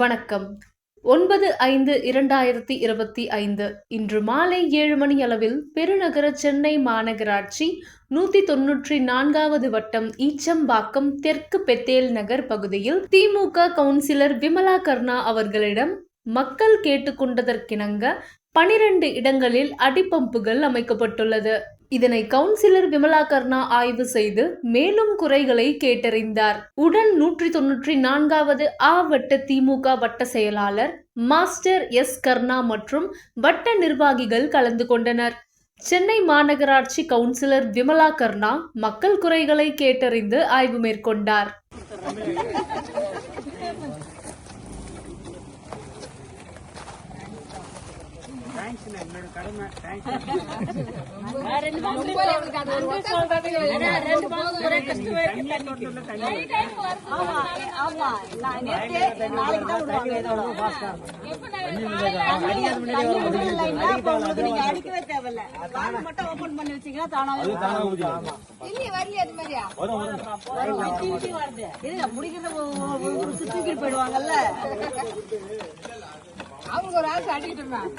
வணக்கம். ஒன்பது ஐந்து இரண்டாயிரத்தி இருபத்தி ஐந்து இன்று மாலை ஏழு மணி அளவில் பெருநகர சென்னை மாநகராட்சி நூத்தி தொன்னூற்றி நான்காவது வட்டம் ஈச்சம்பாக்கம் தெற்கு பெத்தேல் நகர் பகுதியில் திமுக கவுன்சிலர் விமலா கர்ணா அவர்களிடம் மக்கள் கேட்டுக்கொண்டதற்கிணங்க பனிரெண்டு இடங்களில் அடிப்பம்புகள் அமைக்கப்பட்டுள்ளது. இதனை கவுன்சிலர் விமலா கர்ணா ஆய்வு செய்து மேலும் குறைகளை கேட்டறிந்தார். உடன் நூற்றி தொன்னூற்றி நான்காவது ஆ வட்ட திமுக வட்ட செயலாளர் மாஸ்டர் எஸ் கர்ணா மற்றும் வட்ட நிர்வாகிகள் கலந்து கொண்டனர். சென்னை மாநகராட்சி கவுன்சிலர் விமலா கர்ணா மக்கள் குறைகளை கேட்டறிந்து ஆய்வு மேற்கொண்டார். விட்டு வருது இல்ல முடிக்கிறத தூக்கிட்டு போயிடுவாங்கல்ல. அவங்க ஒரு ஆசை அடிக்கிட்டு இருந்தாங்க